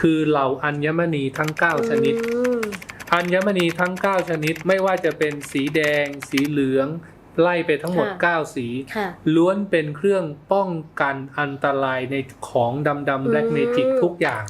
คือเหล่าอัญมณีทั้ง 9 ชนิดอืมอัญมณีทั้ง 9 ชนิดไม่ว่าจะเป็นสีแดง สีเหลือง ไล่ไปทั้งหมด 9 สีค่ะล้วนเป็นเครื่องป้องกันอันตรายในของดำดำแบล็กเมจิกทุกอย่าง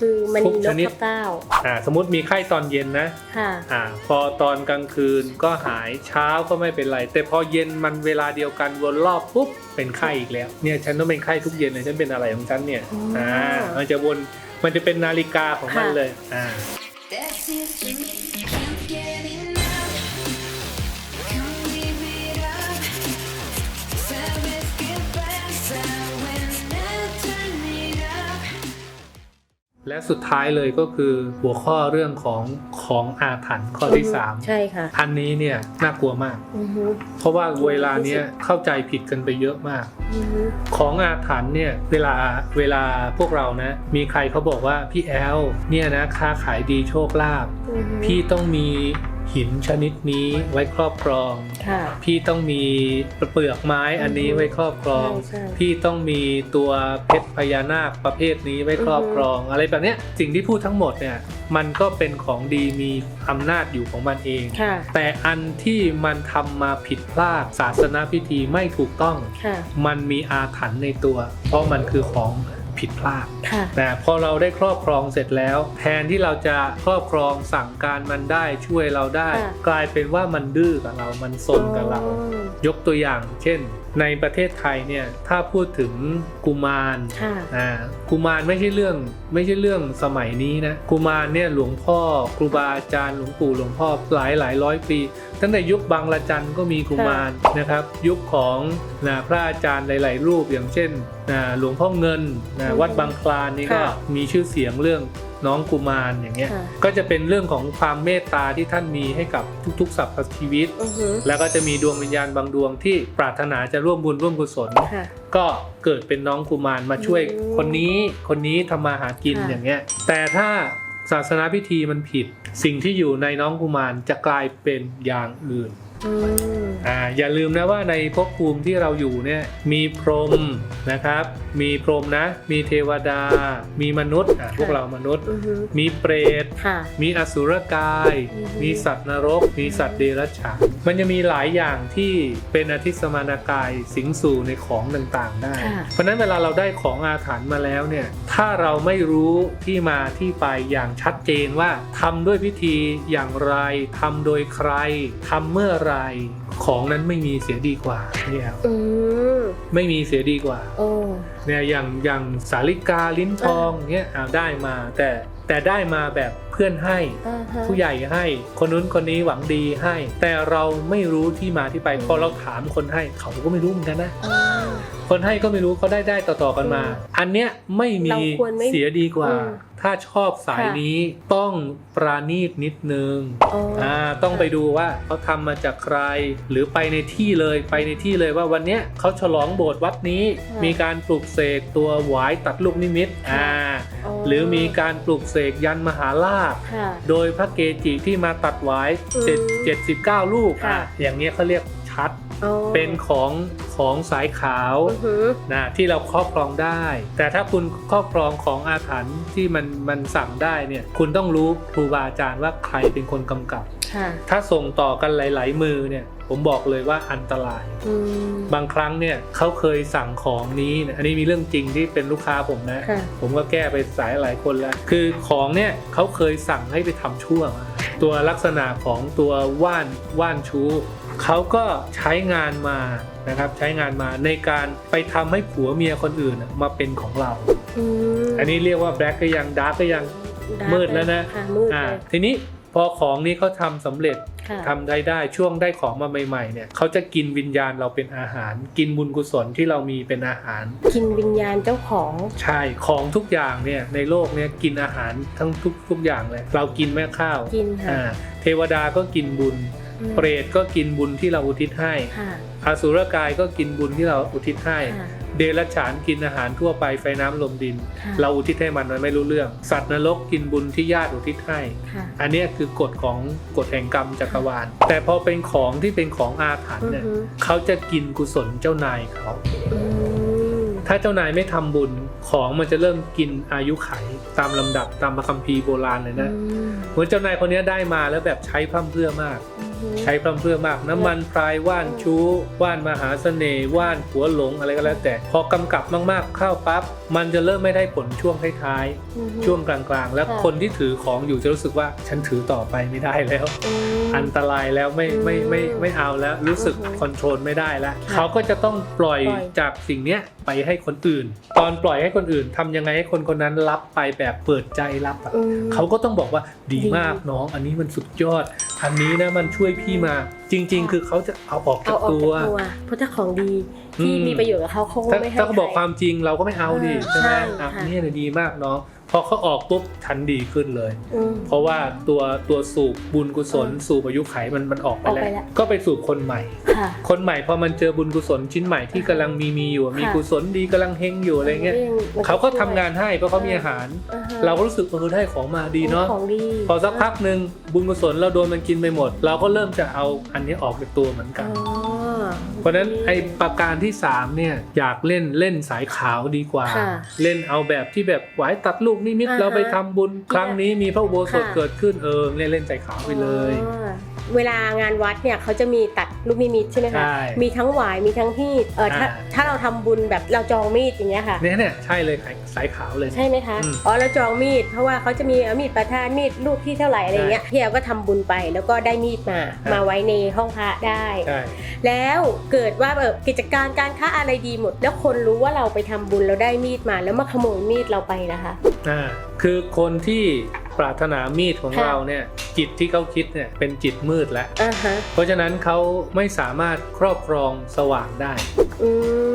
คือมันทุมีกนชกนิดพะเก้าอ่าสมมติมีไข้ตอนเย็นนะค่ะอ่าพอตอนกลางคืนก็หายเช้าก็ไม่เป็นไร แต่พอเย็นมันเวลาเดียวกันวนรอบปุ๊บเป็นไข้อีกแล้วเนี่ยฉันต้องเป็นไข้ทุกเย็นเลยฉันเป็นอะไรของฉันเนี่ยอ๋ออ่อ่ามันจะวน มันจะเป็นนาฬิกาของมันค่ะเลย อ่า และสุดท้ายเลยก็คือหัวข้อเรื่องของของอาถรรพ์ข้อที่สามใช่ค่ะ อันนี้เนี่ยน่ากลัวมากอือฮึเพราะว่าเวลาเนี้ยเข้าใจผิดกันไปเยอะมากอือฮึของอาถรรพ์เนี่ยเวลาเวลาพวกเรานะ มีใครเขาบอกว่าพี่แอลเนี่ยนะค้าขายดีโชคลาภอือฮึพี่ต้องมี หินชนิดนี้ไว้ครอบครอง ค่ะ พี่ต้องมีเปลือกไม้อันนี้ไว้ครอบครอง ใช่ใช่พี่ต้องมีตัวเพชรพญานาคประเภทนี้ไว้ครอบครอง อะไรแบบเนี้ยสิ่งที่พูดทั้งหมดเนี่ยมันก็เป็นของดีมีอำนาจอยู่ของมันเอง ค่ะ แต่อันที่มันทำมาผิดพลาดศาสนาพิธีไม่ถูกต้อง ค่ะ มันมีอาถรรพ์ในตัว เพราะมันคือของ ผิดพลาดค่ะแต่พอเราได้ครอบครองเสร็จแล้ว แทนที่เราจะครอบครองสั่งการมันได้ช่วยเราได้ค่ะกลายเป็นว่ามันดื้อกับเรา มันซนกับเราอืม ยกตัวอย่าง เช่น ในประเทศไทยเนี่ยถ้าพูดถึงกุมารค่ะอ่ากุมารไม่ใช่เรื่องไม่ใช่เรื่องสมัยนี้นะกุมารเนี่ยหลวงพ่อครูบาอาจารย์หลวงปู่หลวงพ่อหลายหลายร้อยปีตั้งแต่ยุคบางละจันก็มีกุมารนะครับ ยุคของนะพระอาจารย์หลาย ๆ รูปอย่างเช่นนะหลวงพ่อเงินนะอืมวัดบางคลานนี่ก็ค่ะมีชื่อเสียงเรื่อง น้องกุมารอย่างเงี้ย ค่ะ ก็จะเป็นเรื่องของความเมตตาที่ท่านมีให้กับทุกๆสรรพชีวิต อือฮึแล้วก็จะมีดวงวิญญาณบางดวงที่ปรารถนาจะร่วมบุญร่วมกุศล ค่ะ ก็เกิดเป็นน้องกุมารมาช่วยอืมคนนี้คนนี้ทำมาหากินค่ะ อย่างเงี้ย แต่ถ้าศาสนาพิธีมันผิด สิ่งที่อยู่ในน้องกุมารจะกลายเป็นอย่างอื่น อืม อ่าอย่าลืมนะว่าในภพภูมิที่เราอยู่เนี่ยมีพรหมนะครับ มีพรหมนะ มีเทวดา มีมนุษย์อะพวกเรามนุษย์ อือฮึ มีเปรต ค่ะ มีอสุรกาย อือฮึมีสัตว์นรก มีสัตว์เดรัจฉาน มันจะมีหลายอย่างที่เป็นอธิสมานากายสิงสู่ในของต่างๆได้ ค่ะ เพราะฉะนั้นเวลาเราได้ของอาถรรพ์มาแล้วเนี่ย ถ้าเราไม่รู้ที่มาที่ไปอย่างชัดเจนว่าทำด้วยพิธีอย่างไร ทำโดยใคร ทำเมื่อไหรของนั้นไม่มีเสียดีกว่าเนี่ยครับอืมไม่มีเสียดีกว่าโอ้ เนี่ยอย่างอย่างสาลิกาลิ้นทองเนี่ยเอาได้มาแต่แต่ได้มาแบบเพื่อนให้ อ่าฮะ ผู้ใหญ่ให้ คนนู้นคนนี้หวังดีให้ แต่เราไม่รู้ที่มาที่ไปพอเราถามคนให้ เขาก็ไม่รู้เหมือนกันนะอ่าคนให้ก็ไม่รู้เขาได้ได้ต่อๆกันมาอืมอันเนี้ยไม่มีเราควรไม่เสียดีกว่า อืมถ้าชอบสายค่ะนี้ต้องปราณีตนิดนึงอ๋อออ่าต้องไปดูว่าเขาทำมาจากใคร หรือไปในที่เลยไปในที่เลยว่าวันเนี้ยเขาฉลองโบสถ์วัดนี้ ค่ะมีการปลูกเสกตัวหวายตัดลูกนิมิตค่ะอ่าอ๋อหรือมีการปลูกเสกยันมหาลาภ ค่ะ โดยพระเกจิที่มาตัดไว้อืมเจ็ดเจ็ดสิบเก้าลูกค่ะ อะอย่างเงี้ยเขาเรียก ชัดอ๋อเป็นของของสายขาวอือฮึนะที่เราครอบครองได้ แต่ถ้าคุณครอบครองของอาถรรพ์ที่มันมันสั่งได้เนี่ยคุณต้องรู้ครูบาอาจารย์ว่าใครเป็นคนกำกับ ค่ะถ้าส่งต่อกันหลาย ๆ มือเนี่ยผมบอกเลยว่าอันตราย อืมบางครั้งเนี่ยเขาเคยสั่งของนี้เนี่ยอันนี้มีเรื่องจริงที่เป็นลูกค้าผมนะ ค่ะ ผมก็แก้ไปสายหลายคนแล้ว คือของเนี่ยเขาเคยสั่งให้ไปทำชั่วมาตัวลักษณะของตัวว่านว่านชู้ เขาก็ใช้งานมานะครับใช้งานมาในการไปทำให้ผัวเมียคนอื่นน่ะมาเป็นของเราอืมอันนี้เรียกว่าแบล็กก็ยังดาร์กก็ยังมืดแล้วนะค่ะมืดอ่าเลยทีนี้พอของนี้เขาทำสำเร็จค่ะทำได้ได้ช่วงได้ของมาใหม่ๆเนี่ยเขาจะกินวิญญาณเราเป็นอาหาร กินบุญกุศลที่เรามีเป็นอาหาร กินวิญญาณเจ้าของใช่ของทุกอย่างเนี่ยในโลกเนี่ยกินอาหารทั้งทุกทุกอย่างเลยเรากินแม่ข้าวกินค่ะอ่าเทวดาก็กินบุญอืม เปรตก็กินบุญที่เราอุทิศให้ค่ะอสุรกายก็กินบุญที่เราอุทิศให้ค่ะเดรัจฉานกินอาหารทั่วไปไฟน้ำลมดินค่ะเราอุทิศให้มันมันไม่รู้เรื่อง สัตว์นรกกินบุญที่ญาติอุทิศให้ค่ะอันเนี้ยคือกฎของกฎแห่งกรรมจักรวาล แต่พอเป็นของที่เป็นของอาถรรพ์เนี่ยอือฮึเขาจะกินกุศลเจ้านายเขาอืมถ้าเจ้านายไม่ทำบุญของมันจะเริ่มกินอายุไขตามลำดับตามคัมภีร์โบราณเลยนะอืมเหมือนเจ้านายคนนี้ได้มาแล้วแบบใช้พร่ำเพรื่อมากอือฮึ ใช้พร่ำเพรื่อมาก น้ำมันพรายว่านชู้ ว่านมหาเสน่ห์ว่านหัวหลงอะไรก็แล้วแต่ พอกำกับมากๆเข้าปั๊บมันจะเริ่มไม่ได้ผลช่วงท้ายอือฮึๆช่วงกลางๆ แล้วค่ะคนที่ถือของอยู่จะรู้สึกว่าฉันถือต่อไปไม่ได้แล้วอืมอันตรายแล้วไม่ไม่ไม่ไม่เอาแล้วรู้สึกอือฮึคอนโทรลไม่ได้แล้วค่ะเขาก็จะต้องปล่อยปล่อยจากสิ่งเนี้ยไปให้คนอื่น ตอนปล่อยให้คนอื่นทำยังไงให้คนคนนั้นรับไปแบบเปิดใจรับอะอืมเขาก็ต้องบอกว่าดีดีมากน้อง อันนี้มันสุดยอด อันนี้นะมันช่วยพี่มาจริง ๆ คือเขาจะเอาออกจาเอากออกตัจาวกตัวเพราะถ้าของดีที่อืมมีประโยชน์กับเขาเขาคงถ้าไม่ให้ถ้าเขาบอกใรความจริงเราก็ไม่เอาดิอ่าใช่ไหมใช่อะค่ะนี่นะดีมากน้องพอเขาออกปุ๊บฉันดีขึ้นเลย อืม เพราะว่าตัวตัวสูบบุญกุศล อืมสูบอายุไขมันมันออกไปออกแล้ไปว แล้ว ก็ไปสูบคนใหม่ ค่ะ คนใหม่พอมันเจอบุญกุศลชิ้นใหม่ที่กำลังมีมีอยู่ มีค่ะกุศลดีกำลังเฮงอยู่อะไรเงี้ยมันเขาก็ทำช่วยงานให้เพราะเขามีอาหาร อ่ฮะเราก็รู้สึกเออได้ของมาดีเนาะของดีพอสักพักหนึ่งบุญกุศลเราโดนมันกินไปหมด เราก็เริ่มจะเอาอันนี้ออกจากตัวเหมือนกัอ๋นอเพราะฉะนั้นไอ้ประการที่3เนี่ยอยากเล่นเล่นสายขาวดีกว่าค่ะเล่นเอาแบบที่แบบหวายตัดลูกนิมิตอ่าฮะเราไปทำบุญ ครั้งนี้มีพระอุโบสถค่ะเกิดขึ้นเออเล่นเล่นสายขาวไปเลยอ๋อ เวลางานวัดเนี่ยเขาจะมีตัดลูกนิมิตใช่ไหมคะ ใช่มีทั้งหวายมีทั้งมีดเออถ้าอ่า ถ้าเราทำบุญแบบเราจองมีดอย่างเงี้ยค่ะ เนี่ยเนี่ยใช่เลยสายขาวเลย ใช่ไหมคะ อืมอ๋อเราจองมีด เพราะว่าเขาจะมีเอามีดประทานมีดลูกที่เท่าไหร่อะไรเงี้ยพี่แอลก็ทำบุญไปแล้วก็ได้มีดมาครับมาไว้ในห้องพระได้ ใช่ แล้วเกิดว่าแบบกิจการการค้าอะไรดีหมด แล้วคนรู้ว่าเราไปทำบุญแล้วได้มีดมา แล้วมาขโมยมีดเราไปนะคะ อ่าคือคนที่ ปรารถนามีดของค่ะ เราเนี่ยจิตที่เขาคิดเนี่ยเป็นจิตมืดแล้ว อ่าฮะเพราะฉะนั้นเขาไม่สามารถครอบครองสว่างได้อื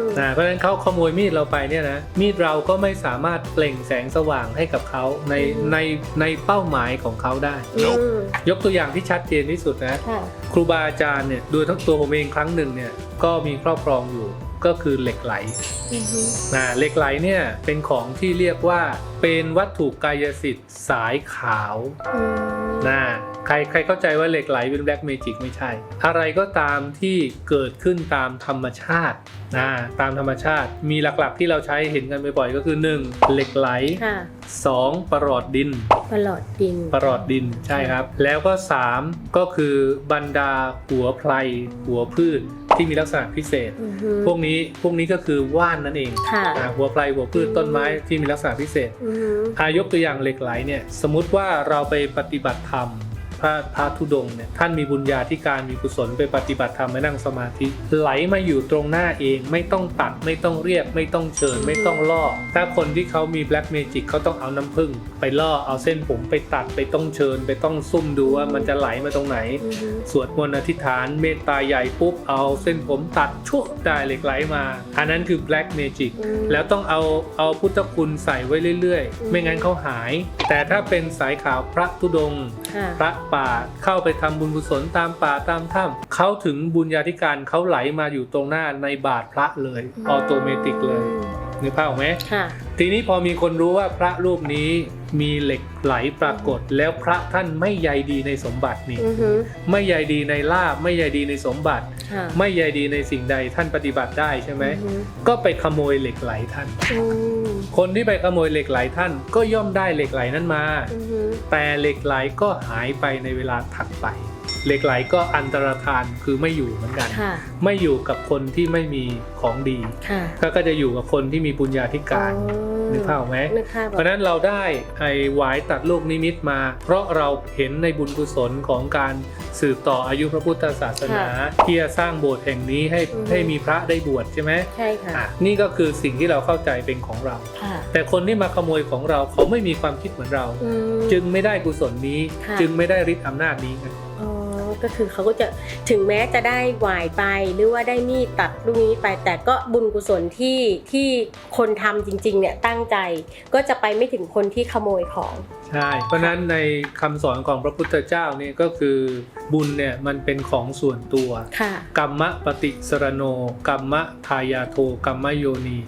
มนะเพราะฉะนั้นเขาขโมยมีดเราไปเนี่ยนะมีดเราก็ไม่สามารถเปล่งแสงสว่างให้กับเขาในในในเป้าหมายของเขาได้ อืมยกตัวอย่างที่ชัดเจนที่สุดนะ ค่ะ ครูบาอาจารย์เนี่ยโดยทั้งตัวผมเองครั้งหนึ่งเนี่ยก็มีครอบครองอยู่ ก็คือเหล็กไหลอือฮึนะเหล็กไหลเนี่ยเป็นของที่เรียกว่าเป็นวัตถุกายสิทธิ์สายขาวอืมนะใครใครเข้าใจว่าเหล็กไหลเป็นแบล็กเมจิกไม่ใช่ อะไรก็ตามที่เกิดขึ้นตามธรรมชาติ นะตามธรรมชาติมีหลักๆ ที่เราใช้เห็นกันบ่อยๆก็คือ 1. เหล็กไหล ค่ะ 2. ประหลอดดิน ประหลอดดิน ประหลอดดินใช่ครับ แล้วก็ 3 ก็คือบรรดาหัวไพรหัวพืชที่มีลักษณะพิเศษ อือฮึ พวกนี้พวกนี้ก็คือว่านนั่นเองค่ะ อ่าหัวไพรหัวพืชต้นไม้ที่มีลักษณะพิเศษ อือฮึอายกตัวอย่างเหล็กไหลเนี่ยสมมุติว่าเราไปปฏิบัติธรรม พระพระธุดงค์เนี่ยท่านมีบุญญาธิการมีกุศลไปปฏิบัติธรรมไปนั่งสมาธิ ไหลมาอยู่ตรงหน้าเองไม่ต้องตัดไม่ต้องเรียก ไม่ต้องเชิญไม่ต้องล่อ ถ้าคนที่เขามีแบล็กเมจิกเขาต้องเอาน้ำผึ้งไปล่อเอาเส้นผมไปตัดไปต้องเชิญ ไปต้องซุ่มดูว่ามันจะไหลมาตรงไหนอือฮึสวดมนต์อธิษฐานเมตตาใหญ่ปุ๊บเอาเส้นผมตัดชั่วได้เหล็กไหลมา อันนั้นคือ black magic อืมแล้วต้องเอาเอาพุทธคุณใส่ไว้เรื่อยอืๆมไม่งั้นเขาหาย แต่ถ้าเป็นสายขาวพระธุดงค์ค่ะพระป่า เข้าไปทำบุญกุศลตามป่าตามถ้ำเขาถึงบุญญาธิการเขาไหลมาอยู่ตรงหน้าในบาทพระเลยออโตเมติกเลยนึกภาพออกไหมค่ะทีนี้พอมีคนรู้ว่าพระรูปนี้มีเหล็กไหลปรากฏ แล้วพระท่านไม่ใยดีในสมบัตินี่อือฮึไม่ใยดีในลาบไม่ใยดีในสมบัติค่ะไม่ใยดีในสิ่งใดท่านปฏิบัติได้ใช่ไหมอือฮึก็ไปขโมยเหล็กไหลท่านอืม คนที่ไปขโมยเหล็กไหลท่านก็ย่อมได้เหล็กไหลนั้นมา อือฮึแต่เหล็กไหลก็หายไปในเวลาถัดไป เหล็กไหลก็อันตรธานคือไม่อยู่เหมือนกัน ค่ะ ไม่อยู่กับคนที่ไม่มีของดีค่ะ ก็ก็จะอยู่กับคนที่มีปุญญาธิการ อ๋อ นึกภาพออกไหมนึกภาพอเพอกราะฉะนั้นเราได้ไอ้หวายตัดลูกนิมิตมา เพราะเราเห็นในบุญกุศลของการสืบต่ออายุพระพุทธศาสนา ที่จะสร้างโบสถ์แห่งนี้ให้ให้มีพระได้บวชใช่ไหมใช่ค่ะอะนี่ก็คือสิ่งที่เราเข้าใจเป็นของเราค่ะแต่คนที่มาขโมยของเราเขาไม่มีความคิดเหมือนเราอืมจึงไม่ได้กุศลนี้ค่ะจึงไม่ได้ฤทธิ์อำนาจนี้ไงอ๋อ ก็คือเขาก็จะถึงแม้จะได้หวายไป หรือว่าได้มีดตัดลูกนี้ไป แต่ก็บุญกุศลที่ที่คนทำจริงๆเนี่ยตั้งใจก็จะไปไม่ถึงคนที่ขโมยของใช่เพราะฉะนั้นในคำสอนของพระพุทธเจ้าเนี่ยก็คือบุญเนี่ยมันเป็นของส่วนตัวค่ะกรรมะปฏิสรโนกรรมะทายาโทกรรมโยนี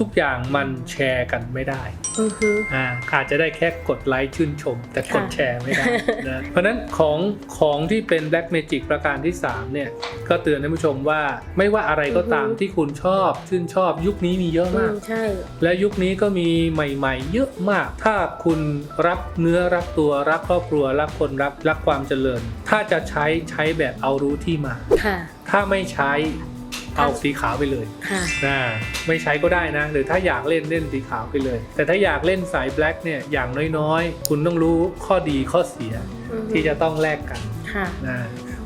ทุกๆอย่างมันแชร์กันไม่ได้อือฮึอ่าอาจจะได้แค่กดไลค์ชื่นชม แต่กดค่ะแชร์ไม่ได้นะเพราะฉะนั้นของของที่เป็น Black Magic ประการที่3เนี่ยก็เตือนท่านผู้ชมว่าไม่ว่าอะไรก็ตามที่คุณชอบชื่นชอบยุคนี้มีเยอะอืมากมใช่และยุคนี้ก็มีใหม่ ๆ เยอะมาก ถ้าคุณรักเนื้อรักตัวรักครอบครัวรักคนรักรักความเจริญ ถ้าจะใช้ใช้แบบเอารู้ที่มาค่ะถ้าไม่ใช้ เอาสีขาวไปเลยค่ะนะไม่ใช้ก็ได้นะ หรือถ้าอยากเล่นเล่นสีขาวไปเลย แต่ถ้าอยากเล่นสายแบล็กเนี่ยอย่างน้อยๆ คุณต้องรู้ข้อดีข้อเสียอือฮึที่จะต้องแลกกันค่ะนะ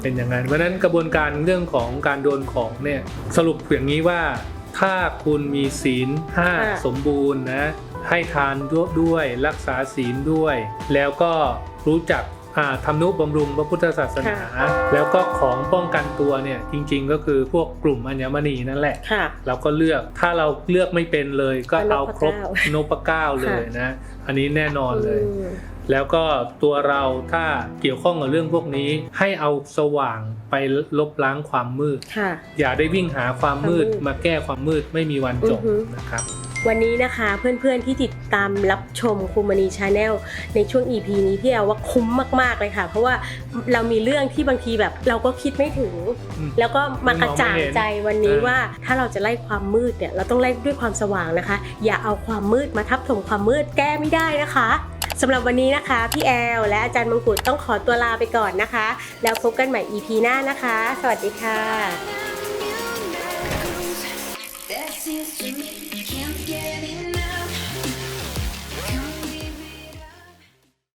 เป็นอย่างนั้นเพราะฉะนั้นกระบวนการเรื่องของการโดนของเนี่ยสรุปอย่างนี้ว่าถ้าคุณมีศีลห้าค่ะสมบูรณ์นะให้ทานด้วยรักษาศีลด้วย แล้วก็รู้จักอ่า ทำนุบำรุงพระพุทธศาสนา แล้วก็ของป้องกันตัวเนี่ยจริง ๆ ก็คือพวกกลุ่มอัญมณีนั่นแหละค่ะเราก็เลือกถ้าเราเลือกไม่เป็นเลยก็ก็นพเอาครบเก้านพเก้าเลยนะ อันนี้แน่นอนเลยอืมแล้วก็ตัวเราถ้าเกี่ยวข้องกับเรื่องพวกนี้ ให้เอาสว่างไปลบล้างความมืดค่ะอย่าได้วิ่งหาความมืดความมืดมาแก้ความมืดไม่มีวันจบอือฮึนะครับ วันนี้นะคะเพื่อนๆที่ติดตามรับชมคูมานีชาแนลในช่วง EP นี้พี่แอลว่าคุ้มมากๆเลยค่ะ เพราะว่าเรามีเรื่องที่บางทีแบบเราก็คิดไม่ถึงอืมแล้วก็มากระจ่างใจวันนี้เออว่าถ้าเราจะไล่ความมืดเนี่ยเราต้องไล่ด้วยความสว่างนะคะ อย่าเอาความมืดมาทับถมความมืดแก้ไม่ได้นะคะสำหรับวันนี้นะคะ พี่แอลและอาจารย์มงกุฎต้องขอตัวลาไปก่อนนะคะ แล้วพบกันใหม่ EP หน้านะคะ สวัสดีค่ะ na